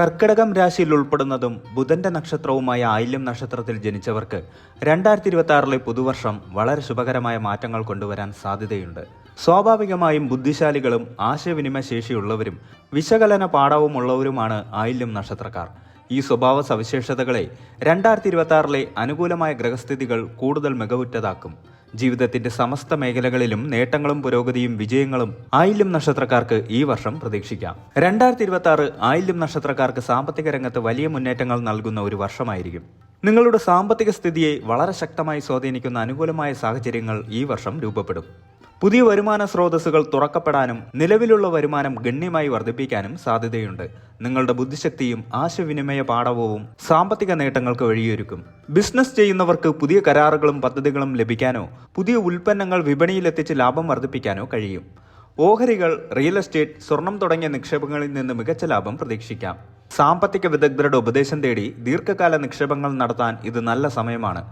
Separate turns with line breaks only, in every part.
കർക്കിടകം രാശിയിൽ ഉൾപ്പെടുന്നതും ബുധന്റെ നക്ഷത്രവുമായ ആയില്യം നക്ഷത്രത്തിൽ ജനിച്ചവർക്ക് രണ്ടായിരത്തി ഇരുപത്തി ആറിലെ പുതുവർഷം വളരെ ശുഭകരമായ മാറ്റങ്ങൾ കൊണ്ടുവരാൻ സാധ്യതയുണ്ട്. സ്വാഭാവികമായും ബുദ്ധിശാലികളും ആശയവിനിമയ ശേഷിയുള്ളവരും വിശകലന പാഠവുമുള്ളവരുമാണ് ആയില്യം നക്ഷത്രക്കാർ. ഈ സ്വഭാവ സവിശേഷതകളെ രണ്ടായിരത്തി ഇരുപത്തി ആറിലെ അനുകൂലമായ ഗ്രഹസ്ഥിതികൾ കൂടുതൽ മികവുറ്റതാക്കും. ജീവിതത്തിന്റെ സമസ്ത മേഖലകളിലും നേട്ടങ്ങളും പുരോഗതിയും വിജയങ്ങളും ആയില്യം നക്ഷത്രക്കാർക്ക് ഈ വർഷം പ്രതീക്ഷിക്കാം. രണ്ടായിരത്തി ഇരുപത്തി ആറ് ആയില്യം നക്ഷത്രക്കാർക്ക് സാമ്പത്തിക രംഗത്ത് വലിയ മുന്നേറ്റങ്ങൾ നൽകുന്ന ഒരു വർഷമായിരിക്കും. നിങ്ങളുടെ സാമ്പത്തിക സ്ഥിതിയെ വളരെ ശക്തമായി സ്വാധീനിക്കുന്ന അനുകൂലമായ സാഹചര്യങ്ങൾ ഈ വർഷം രൂപപ്പെടും. പുതിയ വരുമാന സ്രോതസ്സുകൾ തുറക്കപ്പെടാനും നിലവിലുള്ള വരുമാനം ഗണ്യമായി വർദ്ധിപ്പിക്കാനും സാധ്യതയുണ്ട്. നിങ്ങളുടെ ബുദ്ധിശക്തിയും ആശയവിനിമയ പാഠവും സാമ്പത്തിക നേട്ടങ്ങൾക്ക് വഴിയൊരുക്കും. ബിസിനസ് ചെയ്യുന്നവർക്ക് പുതിയ കരാറുകളും പദ്ധതികളും ലഭിക്കാനോ പുതിയ ഉൽപ്പന്നങ്ങൾ വിപണിയിലെത്തിച്ച് ലാഭം വർദ്ധിപ്പിക്കാനോ കഴിയും. ഓഹരികൾ റിയൽ എസ്റ്റേറ്റ് സ്വർണം തുടങ്ങിയ നിക്ഷേപങ്ങളിൽ നിന്ന് മികച്ച ലാഭം പ്രതീക്ഷിക്കാം. സാമ്പത്തിക വിദഗ്ധരുടെ ഉപദേശം തേടി ദീർഘകാല നിക്ഷേപങ്ങൾ നടത്താൻ ഇത് നല്ല സമയമാണ്.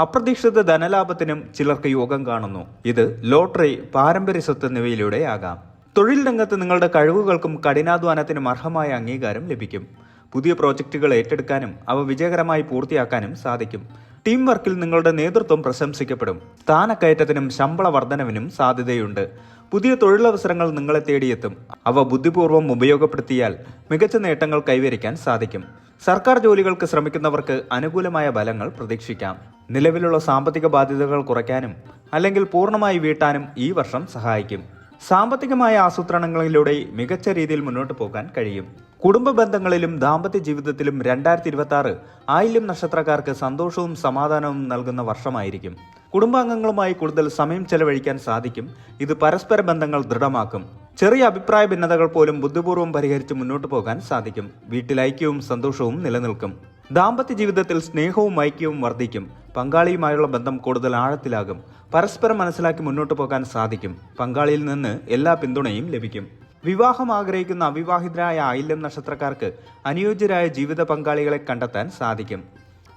അപ്രതീക്ഷിത ധനലാഭത്തിനും ചിലർക്ക് യോഗം കാണുന്നു. ഇത് ലോട്ടറി പാരമ്പര്യ സ്വത്ത് എന്നിവയിലൂടെ ആകാം. തൊഴിൽ രംഗത്ത് നിങ്ങളുടെ കഴിവുകൾക്കും കഠിനാധ്വാനത്തിനും അർഹമായ അംഗീകാരം ലഭിക്കും. പുതിയ പ്രോജക്റ്റുകൾ ഏറ്റെടുക്കാനും അവ വിജയകരമായി പൂർത്തിയാക്കാനും സാധിക്കും. ടീം വർക്കിൽ നിങ്ങളുടെ നേതൃത്വം പ്രശംസിക്കപ്പെടും. സ്ഥാനക്കയറ്റത്തിനും ശമ്പള വർധനവിനും സാധ്യതയുണ്ട്. പുതിയ തൊഴിലവസരങ്ങൾ നിങ്ങളെ തേടിയെത്തും. അവ ബുദ്ധിപൂർവം ഉപയോഗപ്പെടുത്തിയാൽ മികച്ച നേട്ടങ്ങൾ കൈവരിക്കാൻ സാധിക്കും. സർക്കാർ ജോലികൾക്ക് ശ്രമിക്കുന്നവർക്ക് അനുകൂലമായ ഫലങ്ങൾ പ്രതീക്ഷിക്കാം. നിലവിലുള്ള സാമ്പത്തിക ബാധ്യതകൾ കുറയ്ക്കാനും അല്ലെങ്കിൽ പൂർണമായി വീട്ടാനും ഈ വർഷം സഹായിക്കും. സാമ്പത്തികമായ ആസൂത്രണങ്ങളിലൂടെ മികച്ച രീതിയിൽ മുന്നോട്ട് പോകാൻ കഴിയും. കുടുംബ ബന്ധങ്ങളിലും ദാമ്പത്യ ജീവിതത്തിലും രണ്ടായിരത്തി ഇരുപത്തി ആറ് ആയില്യം നക്ഷത്രക്കാർക്ക് സന്തോഷവും സമാധാനവും നൽകുന്ന വർഷമായിരിക്കും. കുടുംബാംഗങ്ങളുമായി കൂടുതൽ സമയം ചെലവഴിക്കാൻ സാധിക്കും. ഇത് പരസ്പര ബന്ധങ്ങൾ ദൃഢമാക്കും. ചെറിയ അഭിപ്രായ ഭിന്നതകൾ പോലും ബുദ്ധിപൂർവം പരിഹരിച്ച് മുന്നോട്ട് പോകാൻ സാധിക്കും. വീട്ടിൽ ഐക്യവും സന്തോഷവും നിലനിൽക്കും. ദാമ്പത്യ ജീവിതത്തിൽ സ്നേഹവും ഐക്യവും വർദ്ധിക്കും. പങ്കാളിയുമായുള്ള ബന്ധം കൂടുതൽ ആഴത്തിലാകും. പരസ്പരം മനസ്സിലാക്കി മുന്നോട്ട് പോകാൻ സാധിക്കും. പങ്കാളിയിൽ നിന്ന് എല്ലാ പിന്തുണയും ലഭിക്കും. വിവാഹം ആഗ്രഹിക്കുന്ന അവിവാഹിതരായ ആയില്യം നക്ഷത്രക്കാർക്ക് അനുയോജ്യരായ ജീവിത പങ്കാളികളെ കണ്ടെത്താൻ സാധിക്കും.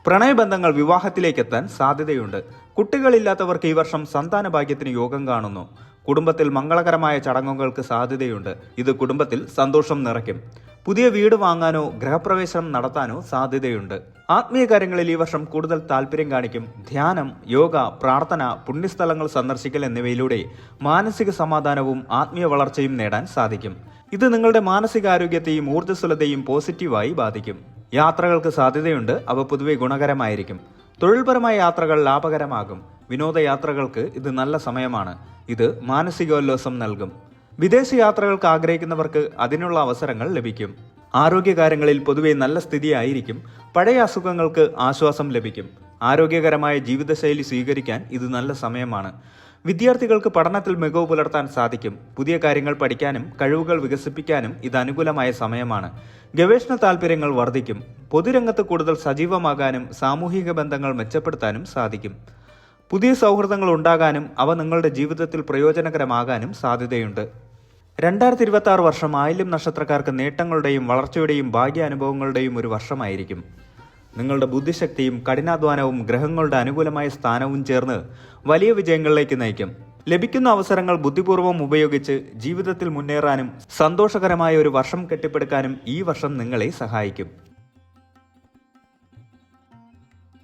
പ്രണയബന്ധങ്ങൾ വിവാഹത്തിലേക്കെത്താൻ സാധ്യതയുണ്ട്. കുട്ടികളില്ലാത്തവർക്ക് ഈ വർഷം സന്താന ഭാഗ്യത്തിന് യോഗം കാണുന്നു. കുടുംബത്തിൽ മംഗളകരമായ ചടങ്ങുകൾക്ക് സാധ്യതയുണ്ട്. ഇത് കുടുംബത്തിൽ സന്തോഷം നിറയ്ക്കും. പുതിയ വീട് വാങ്ങാനോ ഗൃഹപ്രവേശനം നടത്താനോ സാധ്യതയുണ്ട്. ആത്മീയ കാര്യങ്ങളിൽ ഈ വർഷം കൂടുതൽ താല്പര്യം കാണിക്കും. ധ്യാനം യോഗ പ്രാർത്ഥന പുണ്യസ്ഥലങ്ങൾ സന്ദർശിക്കൽ എന്നിവയിലൂടെ മാനസിക സമാധാനവും ആത്മീയ വളർച്ചയും നേടാൻ സാധിക്കും. ഇത് നിങ്ങളുടെ മാനസികാരോഗ്യത്തെയും ഊർജസ്വലതയും പോസിറ്റീവായി ബാധിക്കും. യാത്രകൾക്ക് സാധ്യതയുണ്ട്. അവ പൊതുവെ ഗുണകരമായിരിക്കും. തൊഴിൽപരമായ യാത്രകൾ ലാഭകരമാകും. വിനോദയാത്രകൾക്ക് ഇത് നല്ല സമയമാണ്. ഇത് മാനസികോല്ലാസം നൽകും. വിദേശ യാത്രകൾക്ക് ആഗ്രഹിക്കുന്നവർക്ക് അതിനുള്ള അവസരങ്ങൾ ലഭിക്കും. ആരോഗ്യകാര്യങ്ങളിൽ പൊതുവെ നല്ല സ്ഥിതിയായിരിക്കും. പഴയ അസുഖങ്ങൾക്ക് ആശ്വാസം ലഭിക്കും. ആരോഗ്യകരമായ ജീവിതശൈലി സ്വീകരിക്കാൻ ഇത് നല്ല സമയമാണ്. വിദ്യാർത്ഥികൾക്ക് പഠനത്തിൽ മികവ് പുലർത്താൻ സാധിക്കും. പുതിയ കാര്യങ്ങൾ പഠിക്കാനും കഴിവുകൾ വികസിപ്പിക്കാനും ഇത് അനുകൂലമായ സമയമാണ്. ഗവേഷണ താൽപ്പര്യങ്ങൾ വർദ്ധിക്കും. പൊതുരംഗത്ത് കൂടുതൽ സജീവമാകാനും സാമൂഹിക ബന്ധങ്ങൾ മെച്ചപ്പെടുത്താനും സാധിക്കും. പുതിയ സൗഹൃദങ്ങൾ ഉണ്ടാകാനും അവ നിങ്ങളുടെ ജീവിതത്തിൽ പ്രയോജനകരമാകാനും സാധ്യതയുണ്ട്. രണ്ടായിരത്തി ഇരുപത്തി ആറ് വർഷം ആയില്യം നക്ഷത്രക്കാർക്ക് നേട്ടങ്ങളുടെയും വളർച്ചയുടെയും ഭാഗ്യാനുഭവങ്ങളുടെയും ഒരു വർഷമായിരിക്കും. നിങ്ങളുടെ ബുദ്ധിശക്തിയും കഠിനാധ്വാനവും ഗ്രഹങ്ങളുടെ അനുകൂലമായ സ്ഥാനവും ചേർന്ന് വലിയ വിജയങ്ങളിലേക്ക് നയിക്കും. ലഭിക്കുന്ന അവസരങ്ങൾ ബുദ്ധിപൂർവം ഉപയോഗിച്ച് ജീവിതത്തിൽ മുന്നേറാനും സന്തോഷകരമായ ഒരു വർഷം കെട്ടിപ്പടുക്കാനും ഈ വർഷം നിങ്ങളെ സഹായിക്കും.